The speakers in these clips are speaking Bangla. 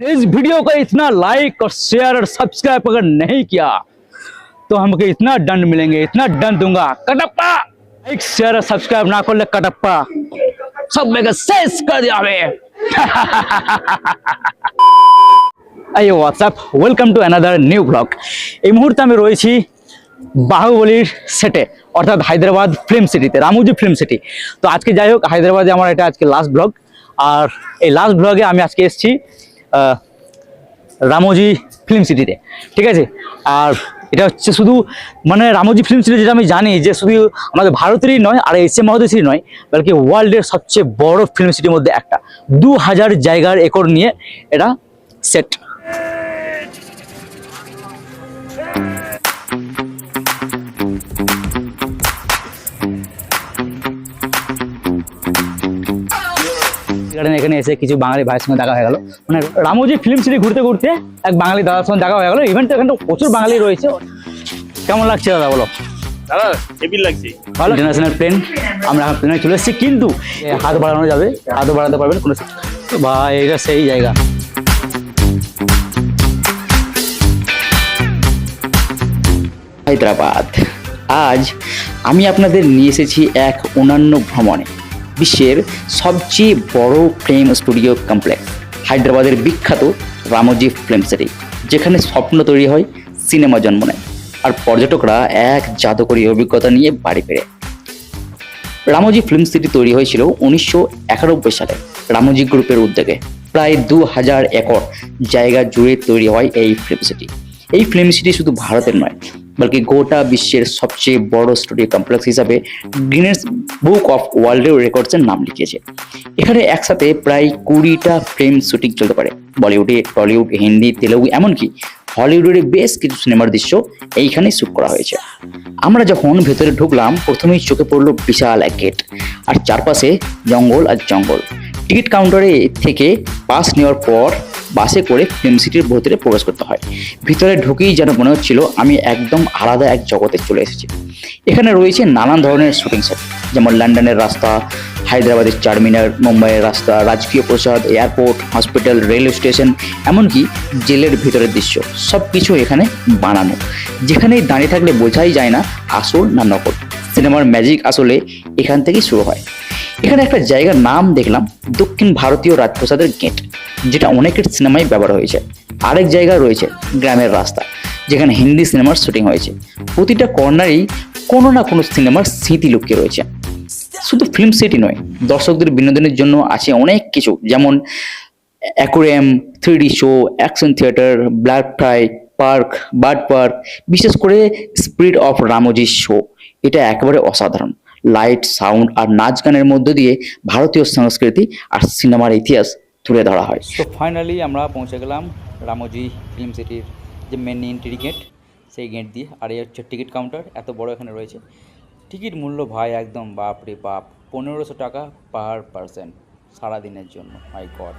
इस वीडियो को इतना लाइक और शेयर और सब्सक्राइब अगर नहीं किया तो हमको इतना दंड मिलेंगे इतना दंड दूंगा कटप्पा लाइक शेयर और सब्सक्राइब ना করলে कटप्पा सब मेरे শেষ कर दिया हमें এই WhatsApp welcome to another new blog এই মুহূর্তে আমি রয়েছি বাহুবলীর সেটে অর্থাৎ হায়দ্রাবাদ ফিল্ম সিটিতে রামুজি ফিল্ম সিটি তো আজকে যাই হোক হায়দ্রাবাদে আমার এটা আজকে লাস্ট ব্লগ আর এই লাস্ট ব্লগে আমি আজকে এসেছি আহ, রামোজি ফিল্ম সিটিতে ঠিক আছে? আর এটা হচ্ছে শুধু মানে রামোজি ফিল্ম সিটি যেটা আমি জানি যে শুধু আমাদের ভারতেরই নয়, আর এশিয়া মহাদেশেরই নয় বলকি ওয়ার্ল্ডের সবচেয়ে বড় ফিল্ম সিটির মধ্যে একটা। দু হাজার জায়গার একর নিয়ে এটা সেট গার্ডেন এখানে এসে কিছু বাঙালি ভাইয়ের সঙ্গে দেখা হয়ে গেল। মানে রামোজি ফিল্ম সিটি ঘুরতে ঘুরতে এক বাঙালি দাদার সঙ্গে দেখা হয়ে গেল। ইভেন্ট এখানে প্রচুর বাঙালি রয়েছে। কেমন লাগছে দাদা বলো? দাদা হেভি লাগছে। ভালো ইন্টারন্যাশনাল প্লেন আমরা এখন প্লেনে চলে এসেছি কিন্তু হাত বাড়ানো যাবে হাতও বাড়াতে পারবেন কোনো এটা সেই জায়গা। হায়দ্রাবাদ। আজ আমি আপনাদের নিয়ে এসেছি এক অন্যান্য ভ্রমণে। বিশ্বের সবচেয়ে বড় ফিল্ম স্টুডিও কমপ্লেক্স, হায়দ্রাবাদের বিখ্যাত রামজি ফিল্ম সিটি, যেখানে স্বপ্ন তৈরি হয় সিনেমা জন্ম নেয় আর পর্যটকরা এক জাদুকরী অভিজ্ঞতা নিয়ে বাড়ি ফেরে। রামজি ফিল্ম সিটি তৈরি হয়েছিল উনিশশো একানব্বই সালে রামজি গ্রুপের উদ্যোগে। প্রায় দু হাজার একর জায়গা জুড়ে তৈরি হয় এই ফিল্ম সিটি। এই ফিল্ম সিটি শুধু ভারতের নয় বলকি গোটা বিশ্বের সবচেয়ে বড় স্টুডিও কমপ্লেক্স হিসাবে গিনেস বুক অফ ওয়ার্ল্ড রেকর্ডসের নাম লিখিয়েছে এখানে একসাথে প্রায় কুড়িটা ফিল্ম শুটিং চলতে পারে বলিউডে টলিউড হিন্দি তেলেগু এমনকি হলিউডের বেশ কিছু সিনেমার দৃশ্য এইখানে শুট করা হয়েছে আমরা যখন ভেতরে ঢুকলাম প্রথমেই চোখে পড়ল বিশাল এক গেট আর চারপাশে জঙ্গল আর জঙ্গল টিকিট কাউন্টারে থেকে পাস নেওয়ার পর বাসে করে ফিল্ম সিটির ভেতরে প্রবেশ করতে হয়। ভিতরে ঢুকেই যেন মনে হচ্ছিল আমি একদম আলাদা এক জগতে চলে এসেছি। এখানে রয়েছে নানান ধরনের শুটিং সেট যেমন লন্ডনের রাস্তা, হায়দ্রাবাদের চারমিনার মুম্বাইয়ের রাস্তা, রাজকীয় প্রসাদ এয়ারপোর্ট হসপিটাল রেলওয়ে স্টেশন এমনকি জেলের ভিতরের দৃশ্য সব কিছু এখানে বানানো। যেখানেই দাঁড়িয়ে থাকলে বোঝাই যায় না আসল না নকল। সিনেমার ম্যাজিক আসলে এখান থেকেই শুরু হয়। এখানে একটা জায়গার নাম দেখলাম, দক্ষিণ ভারতীয় রাজপ্রসাদের গেট যেটা অনেকের সিনেমায় ব্যবহার হয়েছে। আরেক জায়গা রয়েছে গ্রামের রাস্তা, যেখানে হিন্দি সিনেমার শুটিং হয়েছে। প্রতিটা কর্নারেই কোনো না কোনো সিনেমার স্মৃতি লুকিয়ে রয়েছে। শুধু ফিল্ম সিটি নয়, দর্শকদের বিনোদনের জন্য আছে অনেক কিছু, যেমন aquarium three show action theatre black fry park bird park বিশেষ করে স্পিরিট অফ রামোজি শো এটা একেবারে অসাধারণ। লাইট সাউন্ড আর নাচ গানের মধ্য দিয়ে ভারতীয় সংস্কৃতি আর সিনেমার ইতিহাস তুলে ধরা হয়। তো ফাইনালি আমরা পৌঁছে গেলাম রামোজি ফিল্ম সিটির যে মেন এন্ট্রি গেট সেই গেট দিয়ে। আর এই হচ্ছে টিকিট কাউন্টার এত বড় এখানে রয়েছে। টিকিট মূল্য ভাই, একদম বাপ রে বাপ, পনেরোশো টাকা পার পারসেন্ট সারাদিনের জন্য। মাই গড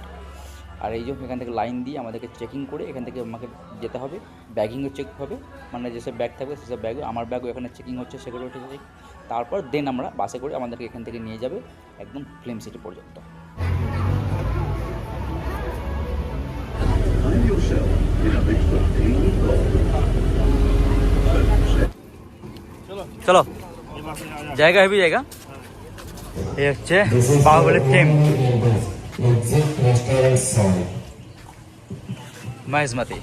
আর এই যে এখান থেকে লাইন দিয়ে আমাদেরকে চেকিং করে এখান থেকে আমাকে যেতে হবে। ব্যাগিংও চেক হবে। মানে যেসব ব্যাগ থাকবে, সেসব ব্যাগ আমার ব্যাগও এখানে চেকিং হচ্ছে, সেগুলো ঠিক তারপর দেন আমরা বাসে করে আমাদেরকে এখান থেকে নিয়ে যাবে একদম ফিল্ম সিটি পর্যন্ত। চলো জায়গা হেবি জায়গা এই হচ্ছে Baahubali film Exit restaurant side. Mahishmati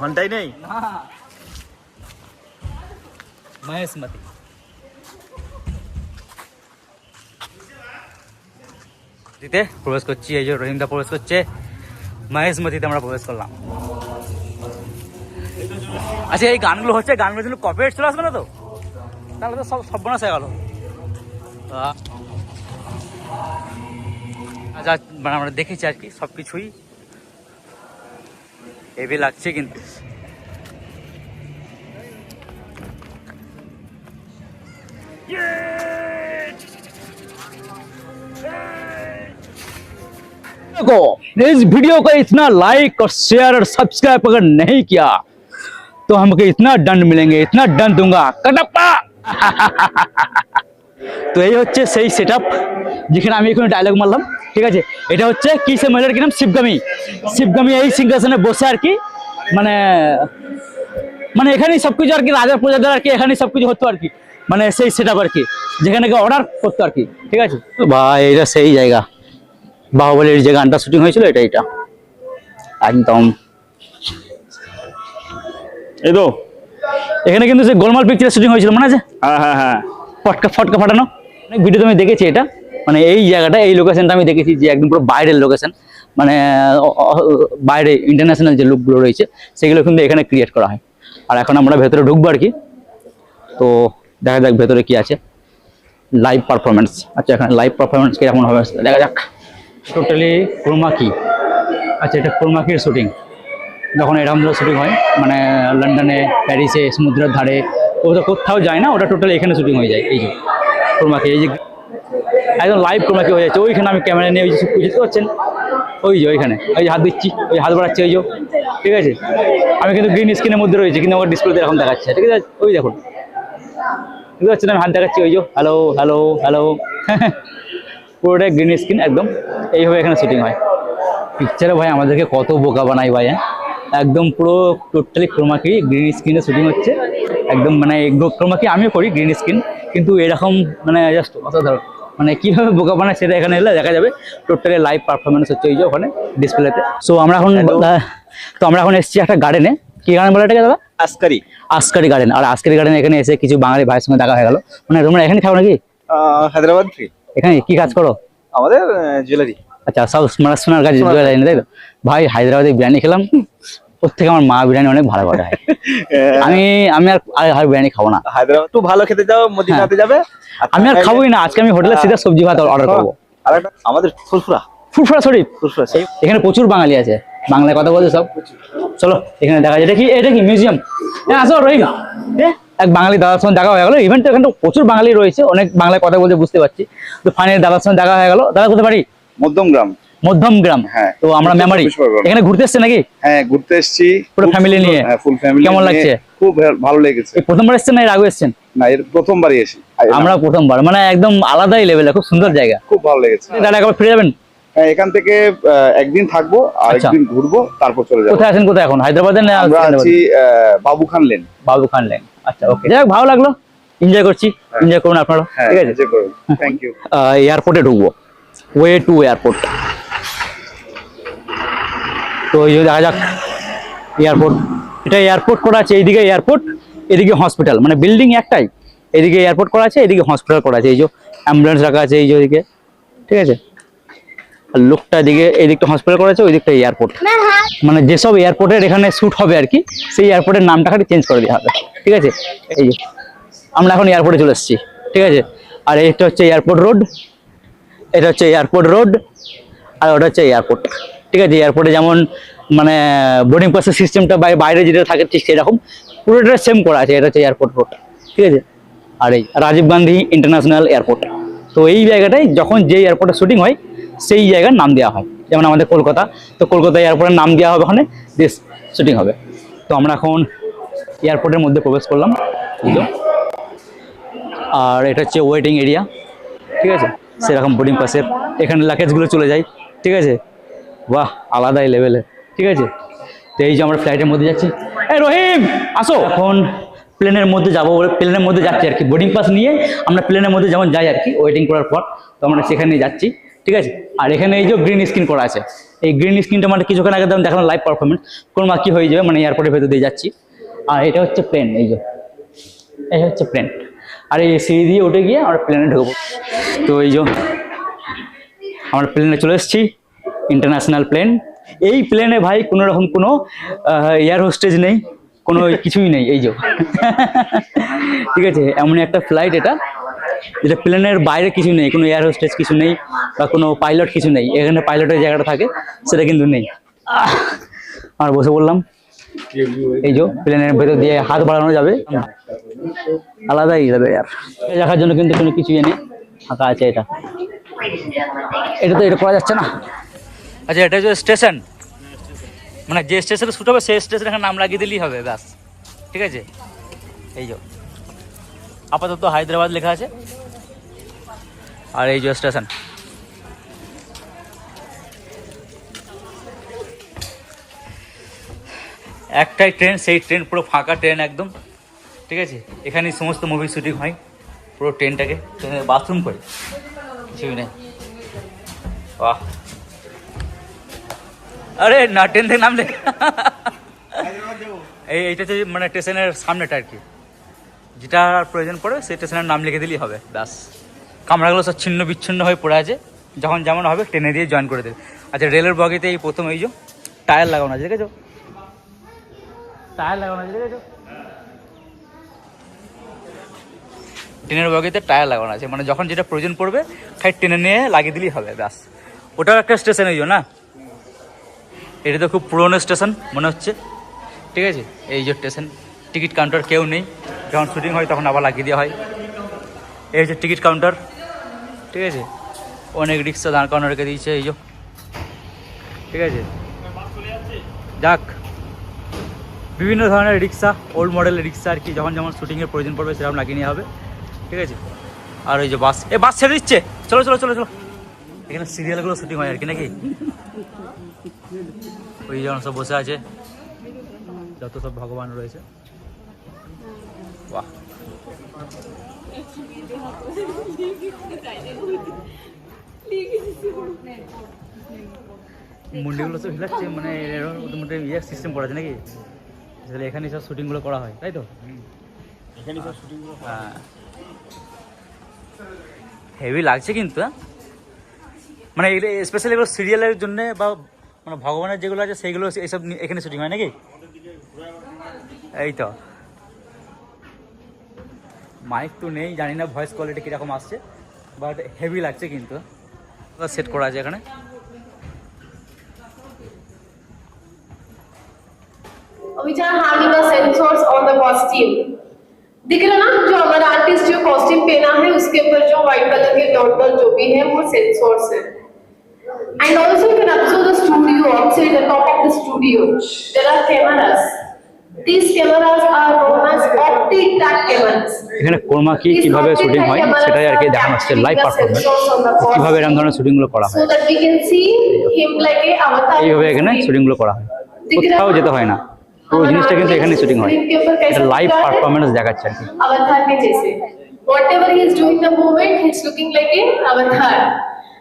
ঘন্টাই নেই মহেশমতি দিতে প্রবেশ করছি এই যে রহিমদা প্রবেশ করছে মহেশমতিতে আমরা প্রবেশ করলাম। আচ্ছা এই গানগুলো হচ্ছে গানগুলোর জন্য কপিরাইট চলে আসবে না তো? তাহলে তো সব সর্বনাশ হয়ে গেল। যা মানে আমরা দেখেছি আর কি সব কিছুই হেভি লাগছে কিন্তু। को इस वीडियो को इतना लाइक और शेयर और सब्सक्राइब अगर नहीं किया तो हमको इतना दंड मिलेंगे इतना दंड दूंगा कटप्पा তো এই হচ্ছে সেই সেট যেখানে আমি এখানে ডায়লগ মারলাম ঠিক আছে এটা হচ্ছে কি সে মহিলার কি নাম শিবগামী শিবগামী এই সিংহাসনে বসে আর কি মানে মানে এখানেই সবকিছু আর কি রাজার প্রজাদের আর কি এখানেই সবকিছু হতো আর কি মানে সেই সেট আর কি যেখানে অর্ডার করতো আর কি ঠিক আছে তো ভাই এটা সেই জায়গা বাহুবলীর যে গানটা শুটিং হয়েছিল এটা এটা। একদম। এই তো। এখানে কিন্তু সেই গোলমাল পিকচারের শুটিং হয়েছিল মনে আছে? হ্যাঁ হ্যাঁ হ্যাঁ। ফটকা ফটকা ফাটানো। অনেক ভিডিওতে আমি দেখেছি এটা। মানে এই জায়গাটা এই লোকেশনটা আমি দেখেছি যে একদম পুরো বাইরের লোকেশন মানে বাইরে ইন্টারন্যাশনাল যে লুকগুলো রয়েছে সেগুলো কিন্তু এখানে ক্রিয়েট করা হয়। আর এখন আমরা ভেতরে ঢুকবো আর কি। তো দেখা যাক ভেতরে কি আছে। লাইভ পারফরমেন্স আচ্ছা এখানে লাইভ পারফরমেন্স কীরকম হবে দেখা যাক। টোটালি ক্রোমাকি আচ্ছা এটা ক্রোমাকির শুটিং যখন এরকম শুটিং হয় মানে লন্ডনে, প্যারিসে, সমুদ্রের ধারে, ও তো কোথাও যায় না, ওটা টোটালি এখানে শুটিং হয়ে যায়, এই যে ক্রোমাকি এই যে একদম লাইভ ক্রোমাকি হয়ে যাচ্ছে। ওইখানে আমি ক্যামেরা নিয়ে ওই যে বুঝতে পারছেন? ওই যে ওইখানে, ওই যে হাত দিচ্ছি, ওই হাত বাড়াচ্ছি, ওই যে, ঠিক আছে? আমি কিন্তু গ্রিন স্ক্রিনের মধ্যে রয়েছি, কিন্তু আমার ডিসপ্লেতে এরকম দেখাচ্ছে ঠিক আছে? ওই দেখুন। বুঝতে পারছেন? আমি হাত দেখাচ্ছি, ওই যে হ্যালো হ্যালো হ্যালো পুরোটাই গ্রিন স্ক্রিন একদম এইভাবে এখানে শুটিং হয়। পিকচারে ভাই আমাদেরকে কত বোকা বানাই ভাই হ্যাঁ? একদম পুরো টোটালি ক্রোমাকি গ্রিন স্ক্রিনে শুটিং হচ্ছে। একদম মানে ক্রোমাকি আমিও করি গ্রিন স্ক্রিন কিন্তু এরকম মানে জাস্ট অসাধারণ। মানে কীভাবে বোকা বানায় সেটা এখানে এলে দেখা যাবে। টোটালি লাইভ পারফরমেন্স হচ্ছে ওই যে ওখানে ডিসপ্লেতে সো আমরা এখন তো আমরা এখন এসেছি একটা গার্ডেনে কি গার্ডেন বলে এটাকে দাদা? আসকারি আসকারি গার্ডেন আর আসকারি গার্ডেন এখানে এসে কিছু বাঙালি ভাইয়ের সঙ্গে দেখা হয়ে গেল। মানে তোমরা এখানে থাকো নাকি? হায়দ্রাবাদ এখানে কি কাজ করো? আমাদের জুয়েলারি আচ্ছা সব মানে সোনার কাছে জুয়েলারি তাই তো? ভাই হায়দ্রাবাদে বিরিয়ানি খেলাম। ওর থেকে আমার মা বিরিয়ানি অনেক ভালো করে আমি আমি আর আর বিরিয়ানি খাব না। হায়দ্রাবাদ একটু ভালো খেতে যাও মদিনাতে যাবে। আমি আর খাবোই না। আজকে আমি হোটেলে সিধা সবজি ভাত অর্ডার করব। আর আমাদের ফুরফুরা। ফুরফুরা শরীফ ফুরফুরা সেই এখানে প্রচুর বাঙালি আছে। বাংলায় কথা বলছে সব। চলো এখানে দেখা যায়। এটা কি এটা কি মিউজিয়াম হ্যাঁ আসো রহিম। এ, এক বাঙালি দাদার সঙ্গে দেখা হয়ে গেল। ইভেন্ট এখানে প্রচুর বাঙালি রয়েছে অনেক বাংলায় কথা বলতে বুঝতে পারছি। তো ফাইনালি দাদার সঙ্গে দেখা হয়ে গেলো। দাদা কোথায় বাড়ি? মধ্যম গ্রাম। মধ্যম গ্রাম। হ্যাঁ। তো আমরা মেমারি এখানে ঘুরতে এসছে নাকি? হ্যাঁ ঘুরতে এসেছি। পুরো সুন্দর- নিয়ে? হ্যাঁ ফুল ফ্যামিলি কেমন লাগছে? খুব ভালো লেগেছে। প্রথমবার এসছেন না এর আগে এসছেন? না এর প্রথমবারই এসি আমরা প্রথমবার। মানে একদম আলাদাই লেভেলে খুব সুন্দর জায়গা। খুব ভালো লেগেছে। দাদা একবার ফিরে যাবেন? হ্যাঁ এখান থেকে একদিন থাকব আর আচ্ছা। একদিন ঘুরবো তারপর চলে যাব। কোথায় আছেন কোথায় এখন? হায়দ্রাবাদে না আমরা আছি আহ, বাবু খান লেন বাবু খান লেন আচ্ছা ওকে যাই হোক, ভালো লাগল। এনজয় করছি। এনজয় করুন আপনারা হ্যাঁ ঠিক আছে? থ্যাংক ইউ এয়ারপোর্টে ঢুকবো। ওয়ে টু এয়ারপোর্ট তো এই দেখা যাক এয়ারপোর্ট এটা এয়ারপোর্ট করা আছে এইদিকে এয়ারপোর্ট এদিকে হসপিটাল মানে বিল্ডিং একটাই। এদিকে এয়ারপোর্ট করা আছে এদিকে হসপিটাল করা আছে। এই যে অ্যাম্বুলেন্স রাখা আছে এই যে ওইদিকে। ঠিক আছে? আর লোকটা এদিকে এই দিকটা হসপিটাল করা আছে ওই দিকটা এয়ারপোর্ট মানে যেসব এয়ারপোর্টের এখানে শ্যুট হবে আর কি, সেই এয়ারপোর্টের নামটা খালি চেঞ্জ করে দেওয়া হবে, ঠিক আছে? এই যে, আমরা এখন এয়ারপোর্টে চলে এসেছি, ঠিক আছে? আর এটা হচ্ছে এয়ারপোর্ট রোড এটা হচ্ছে এয়ারপোর্ট রোড আর ওটা হচ্ছে এয়ারপোর্ট ঠিক আছে? এয়ারপোর্টে যেমন মানে বোর্ডিং পাসের সিস্টেমটা বাইরে যেটা থাকে ঠিক সেরকম পুরোটা সেম করা আছে, এটা হচ্ছে এয়ারপোর্ট রোড ঠিক আছে? আর এই রাজীব গান্ধী ইন্টারন্যাশনাল এয়ারপোর্ট তো এই জায়গাটায় যখন যে এয়ারপোর্টে শুটিং হয় সেই জায়গার নাম দেওয়া হয়। যেমন আমাদের কলকাতা, তো কলকাতা এয়ারপোর্টের নাম দেওয়া হবে ওখানে দেশ শুটিং হবে। তো আমরা এখন এয়ারপোর্টের মধ্যে প্রবেশ করলাম আর এটা হচ্ছে ওয়েটিং এরিয়া ঠিক আছে? সেরকম বোর্ডিং পাসের এখানে লাগেজগুলো চলে যায়, ঠিক আছে? বাহ, আলাদাই লেভেলে ঠিক আছে? তো এই যে আমরা ফ্লাইটের মধ্যে যাচ্ছি। এই রহিম, আসো। এখন প্লেনের মধ্যে যাব বলে প্লেনের মধ্যে যাচ্ছি আর কি। বোর্ডিং পাস নিয়ে আমরা প্লেনের মধ্যে যেমন যাই আর কি ওয়েটিং করার পর, তো আমরা সেখানে যাচ্ছি। ঠিক আছে? আর এখানে এই যে গ্রিন স্ক্রিন করা আছে, এই গ্রিন স্ক্রিনটা মানে কিছুক্ষণ আগে যেমন দেখালাম লাইভ পারফরমেন্স কোন মা কি হয়ে যাবে মানে এয়ারপোর্টের ভেতর দিয়ে যাচ্ছি। আর এটা হচ্ছে প্লেন এই যে। এই হচ্ছে প্লেন আর এই সিঁড়ি দিয়ে উঠে গিয়ে আমরা প্লেনে ঢুকবো। তো এই যে, আমরা প্লেনে চলে এসেছি ইন্টারন্যাশনাল প্লেন এই প্লেনে ভাই কোনো রকম কোনো এয়ার হোস্টেজ নেই, কোনো কিছুই নেই, এই যে। ঠিক আছে? এমনই একটা ফ্লাইট এটা। যেটা প্লেনের বাইরে কিছু নেই, কোনো এয়ার হোস্টেজ কিছু নেই বা কোনো পাইলট কিছু নেই, এখানে পাইলটের জায়গাটা থাকে, সেটা কিন্তু নেই। আর বসে বললাম, এই যে প্লেনের ভেতর দিয়ে হাত বাড়ানো যাবে, আলাদাই যাবে আর দেখার জন্য কিন্তু কোনো কিছুই নেই, ফাঁকা আছে এটা। এটা তো এটা করা যাচ্ছে না। আচ্ছা এটা হচ্ছে স্টেশন মানে যে স্টেশনে শুট হবে, সেই স্টেশনে নাম লাগিয়ে দিলেই হবে, ব্যাস। ঠিক আছে? এই যে। আপাতত হায়দ্রাবাদ লেখা আছে। আর এই যে স্টেশন। একটাই ট্রেন সেই ট্রেন পুরো ফাঁকা ট্রেন একদম ঠিক আছে? এখানেই সমস্ত মুভি শুটিং হয় পুরো ট্রেনটাকে ট্রেনের বাথরুম করে। কিছুই নেই। বাহ। আরে না ট্রেন থেকে নামলে। এই এইটা হচ্ছে মানে স্টেশনের সামনেটা আর কি। যেটা প্রয়োজন পড়ে, সেই স্টেশনের নাম লিখে দিলেই হবে, ব্যাস। কামরাগুলো সব ছিন্ন বিচ্ছিন্ন হয়ে পড়ে আছে। যখন যেমন হবে ট্রেনে দিয়ে জয়েন করে দেবে। আচ্ছা রেলের বগিতে এই প্রথম এই যে টায়ার লাগানো আছে, দেখেছ? টায়ার লাগানো আছে, দেখেছ? ট্রেনের বগিতে টায়ার লাগানো আছে মানে যখন যেটা প্রয়োজন পড়বে খাই ট্রেনে নিয়ে লাগিয়ে দিলেই হবে, ব্যাস। ওটাও একটা স্টেশন এই না? এটা তো খুব পুরনো স্টেশন মনে হচ্ছে। ঠিক আছে? এই যে স্টেশন টিকিট কাউন্টার কেউ নেই। যখন শুটিং হয়, তখন আবার লাগিয়ে দেওয়া হয়। এই হচ্ছে টিকিট কাউন্টার ঠিক আছে? অনেক রিক্সা দাঁড় করানো রেখে দিয়েছে, এই যে। ঠিক আছে? যাক। বিভিন্ন ধরনের রিক্সা ওল্ড মডেলের রিক্সা আর কি, যখন যেমন শুটিংয়ের প্রয়োজন পড়বে, সেরকম লাগিয়ে নেওয়া হবে। ঠিক আছে? আর ওই যে বাস এ বাস ছেড়ে দিচ্ছে। চলো চলো চলো চলো। এখানে সিরিয়ালগুলো শুটিং হয় আর কি, নাকি? ওই যেমন সব বসে আছে। যত সব ভগবান রয়েছে। বাহ। মুন্ডিগুলো তো হিলাচ্ছে মানে মোটামুটি ইয়ে সিস্টেম করা আছে নাকি? তাহলে এখানে সব শুটিংগুলো করা হয় তাই তো? এখানে সব শুটিং হ্যাঁ। হেভি লাগছে কিন্তু হ্যাঁ? মানে এগুলো স্পেশালি এগুলো সিরিয়ালের জন্য বা মানে ভগবানের যেগুলো আছে সেইগুলো এইসব এখানে শুটিং হয় নাকি? এই তো। মাইক তো নেই জানি না ভয়েস কোয়ালিটি কীরকম আসছে বাট হেভি লাগছে কিন্তু সেট করা আছে এখানে which are having a sensors on the costume. दिख रहा ना जो हमारा आर्टिस्ट जो कॉस्ट्यूम पहना है उसके ऊपर जो व्हाइट कलर के डॉट डॉट जो भी है वो सेंसर्स है and also you can observe the studio outside the top of the studio there are cameras এখানে কোরমা কি কীভাবে শুটিং হয় সেটাই আর কি দেখানো হচ্ছে লাইভ পারফরমেন্স কীভাবে এরকম ধরনের শুটিংগুলো করা হয় এইভাবে এখানে শুটিংগুলো করা হয় কোথাও যেতে হয় না পুরো জিনিসটা কিন্তু এখানে শুটিং হয় এটা লাইভ পারফরমেন্স দেখাচ্ছে আর কি whatever he is doing the movement he's looking like an avatar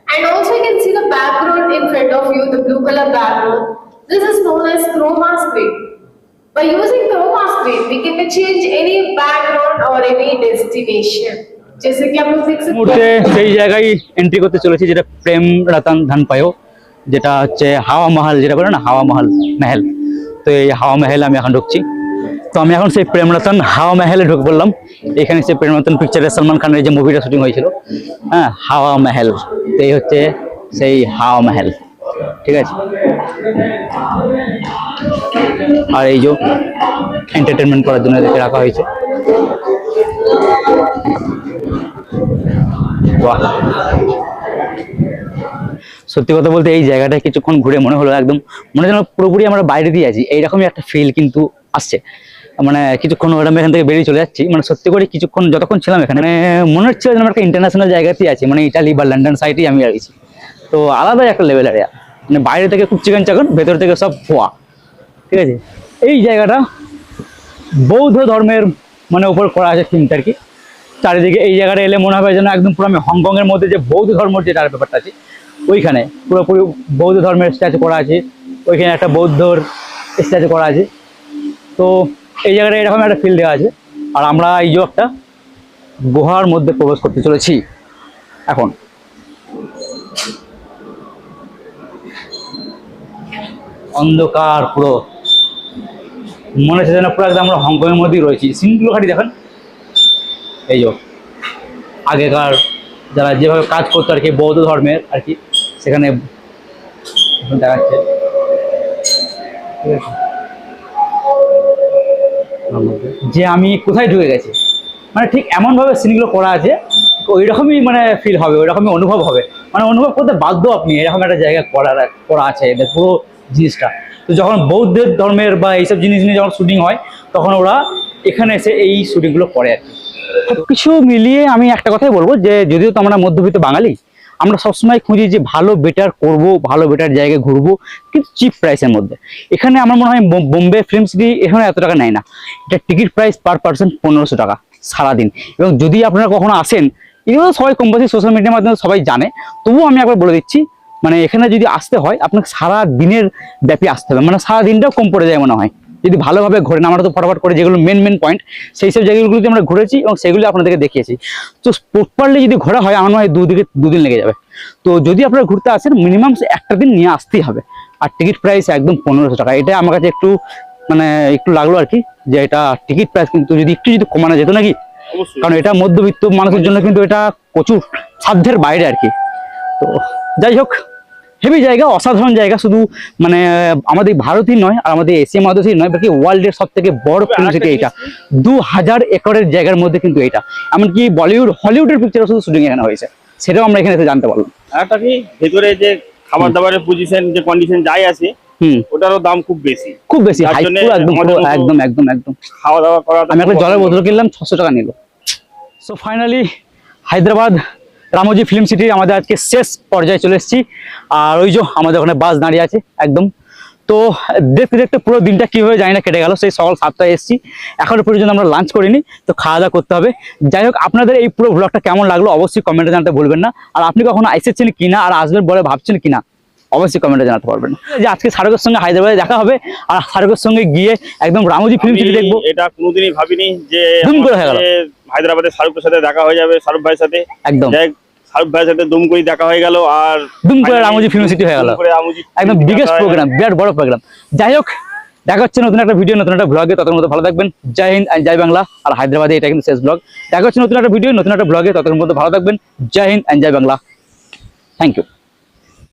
and also you can see the background in front of you the blue color background this is known as chroma screen by using chroma screen we can change any background or any destination जैसे कि आप लोग देख सकते মুহূর্তে সেই জায়গায় এন্ট্রি করতে চলেছি যেটা প্রেম রতন ধন পায়ো যেটা হচ্ছে হাওয়া মহল যেটা বলে না হাওয়া মহল মেহেল তো এই হাওয়া মহলে আমি এখন ঢুকছি তো আমি এখন সেই প্রেম রতন হাওয়া মহলে ঢুকে পড়লাম এখানে সেই প্রেম রতন পিকচারে সলমান খানের যে মুভিটা শুটিং হয়েছিল হ্যাঁ হাওয়া মহল তো এই হচ্ছে সেই হাওয়া মহল ঠিক আছে? আর এই যে এন্টারটেনমেন্ট করার জন্য এদেরকে রাখা হয়েছে। সত্যি কথা বলতে এই জায়গাটা কিছুক্ষণ ঘুরে মনে হলো একদম, মনে যেন পুরোপুরি আমরা বাইরে দিয়ে আছি, এইরকমই একটা ফিল কিন্তু আসছে। মানে কিছুক্ষণ ওরকম এখান থেকে বেরিয়ে চলে যাচ্ছি মানে সত্যি করে কিছুক্ষণ যতক্ষণ ছিলাম এখানে মানে মনে হচ্ছিল যেন একটা ইন্টারন্যাশনাল জায়গাতেই আছি মানে ইটালি বা লন্ডন সাইডেই আমি রয়েছি তো আলাদাই একটা লেভেল এরিয়া মানে বাইরে থেকে খুব চিকেন চাকন ভেতর থেকে সব ফোয়া ঠিক আছে? এই জায়গাটা বৌদ্ধ ধর্মের মানে উপর করা আছে থিমটা আর কি। চারিদিকে এই জায়গাটা এলে মনে হবে যেন একদম পুরো আমি হংকংয়ের মধ্যে যে বৌদ্ধ ধর্মের যেটা ব্যাপারটা আছে, ওইখানে পুরোপুরি বৌদ্ধ ধর্মের স্ট্যাচু করা আছে। ওইখানে একটা বৌদ্ধর স্ট্যাচু করা আছে। তো এই জায়গাটা এরকম একটা ফিল দেওয়া আছে। আর আমরা এই যে একটা গুহার মধ্যে প্রবেশ করতে চলেছি। এখন অন্ধকার পুরো। মনে হচ্ছে যেন পুরো একদম আমরা হংকংয়ের মধ্যেই রয়েছি। সিনগুলো খালি দেখেন। এই যে, আগেকার যারা যেভাবে কাজ করতো আর কি, বৌদ্ধ ধর্মের আর কি, সেখানে দেখাচ্ছে। যে আমি কোথায় ঢুকে গেছি। মানে ঠিক এমনভাবে সিনগুলো করা আছে ওই রকমই মানে ফিল হবে ওই রকমই অনুভব হবে। মানে অনুভব করতে বাধ্য আপনি, এরকম একটা জায়গা করার, করা আছে। এদের পুরো জিনিসটা। তো যখন বৌদ্ধের ধর্মের বা এইসব জিনিস নিয়ে যখন শুটিং হয়, তখন ওরা এখানে এসে এই শুটিংগুলো করে আর কি। কিছু মিলিয়ে আমি একটা কথাই বলব যে, যদিও তো আমরা মধ্যবিত্ত বাঙালি, আমরা সবসময় খুঁজি যে ভালো বেটার করব, ভালো বেটার জায়গায় ঘুরবো, কিন্তু চিপ প্রাইসের মধ্যে। এখানে আমার মনে হয় বোম্বে ফিল্ম সিটি এখানে এত টাকা নেয় না। এটা টিকিট প্রাইস পার পার্সন পনেরোশো টাকা সারাদিন। এবং যদি আপনারা কখনো আসেন এগুলো সবাই কম সোশ্যাল মিডিয়ার মাধ্যমে সবাই জানে, তবুও আমি একবার বলে দিচ্ছি মানে এখানে যদি আসতে হয় আপনাকে সারা দিনের ব্যাপী আসতে হবে। মানে সারা দিনটাও কম পড়ে যায় মনে হয়। যদি ভালোভাবে ঘোরেন আমরা তো ফটাফট করে যেগুলো মেন মেন পয়েন্ট সেই সব জায়গাগুলোতে আমরা ঘুরেছি এবং সেগুলো আপনাদেরকে দেখিয়েছি। তো প্রপারলি যদি ঘোরা হয় আমার মনে হয় দুদিকে দুদিন লেগে যাবে। তো যদি আপনারা ঘুরতে আসেন মিনিমাম একটা দিন নিয়ে আসতেই হবে। আর টিকিট প্রাইস একদম পনেরোশো টাকা। এটা আমার কাছে একটু মানে একটু লাগল আর কি যে এটা টিকিট প্রাইস কিন্তু যদি একটু যদি কমানো যেত নাকি? কারণ এটা মধ্যবিত্ত মানুষের জন্য কিন্তু এটা প্রচুর সাধ্যের বাইরে আর কি। তো যাই হোক হেভি জায়গা অসাধারণ জায়গা। শুধু মানে আমাদের ভারতই নয় আর আমাদের এশিয়া মহাদেশই নয় বাকি ওয়ার্ল্ডের সব থেকে বড় ফিল্ম সিটি এটা? দু হাজার একরের জায়গার মধ্যে কিন্তু এটা। এমনকি বলিউড হলিউডের পিকচারও শুধু শুটিং এখানে হয়েছে। সেটাও আমরা এখানে এসে জানতে পারলাম। একটা কি ভেতরে যে খাবার দাবারের পজিশন যে কন্ডিশন যাই আছে ওটারও দাম খুব বেশি। খুব বেশি একদম একদম একদম একদম। খাওয়া দাওয়া করা আমি একটা জলের বোতল কিনলাম ছশো টাকা নিল। So finally Hyderabad Ramoji film city আমাদের আজকে শেষ পর্যায়ে চলে এসেছি। আর ওই যে আমাদের ওখানে বাস দাঁড়িয়ে আছে, একদম। তো দেখতে দেখতে পুরো দিনটা কীভাবে জানি না কেটে গেল, সেই সকাল সাতটায় এসেছি। এখনও পর্যন্ত আমরা লাঞ্চ করিনি, তো খাওয়া দাওয়া করতে হবে। যাই হোক, আপনাদের এই পুরো ব্লগটা কেমন লাগল অবশ্যই কমেন্টে জানতে ভুলবেন না। আর আপনি কখনো এসেছেন কিনা, আর আসবেন বলে ভাবছেন কিনা অবশ্যই কমেন্টে জানাতে পারবেন। যে আজকে শাহরুখের সঙ্গে হায়দ্রাবাদে দেখা হবে আর শাহরুখের সঙ্গে গিয়ে একদম রামোজি ফিল্ম সিটি দেখব। এটা কোনোদিনই ভাবিনি যে দুম করে হয়ে গেল। হায়দ্রাবাদে শাহরুখের সাথে দেখা হয়ে যাবে শাহরুখ ভাইয়ের সাথে। একদম। শাহরুখ ভাইয়ের সাথে দুম করে দেখা হয়ে গেল আর দুম করে রামোজি film city হয়ে গেল। একদম বিগেস্ট। প্রোগ্রাম বিরাট বড় প্রোগ্রাম যাই হোক দেখা হচ্ছে নতুন একটা ভিডিও নতুন একটা ব্লগে ততক্ষণ মতো ভালো থাকবেন। জয় হিন্দ and জয় বাংলা। আর হায়দ্রাবাদে এটা কিন্তু শেষ ব্লগ দেখা হচ্ছে নতুন একটা ভিডিও নতুন একটা ব্লগে ততক্ষণ মতো ভালো থাকবেন। Jai Hind and Joy Bangla. Thank you